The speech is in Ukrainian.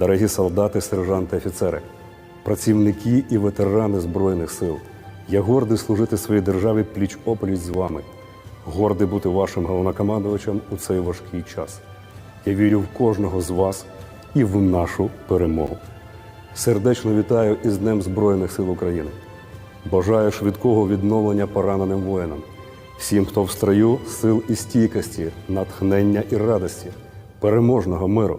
дорогі солдати, сержанти, офіцери, працівники і ветерани Збройних сил. Я гордий служити своїй державі пліч опліч з вами, гордий бути вашим головнокомандувачем у цей важкий час. Я вірю в кожного з вас і в нашу перемогу. Сердечно вітаю із Днем Збройних сил України. Бажаю швидкого відновлення пораненим воїнам, всім, хто в строю, сил і стійкості, натхнення і радості, переможного миру.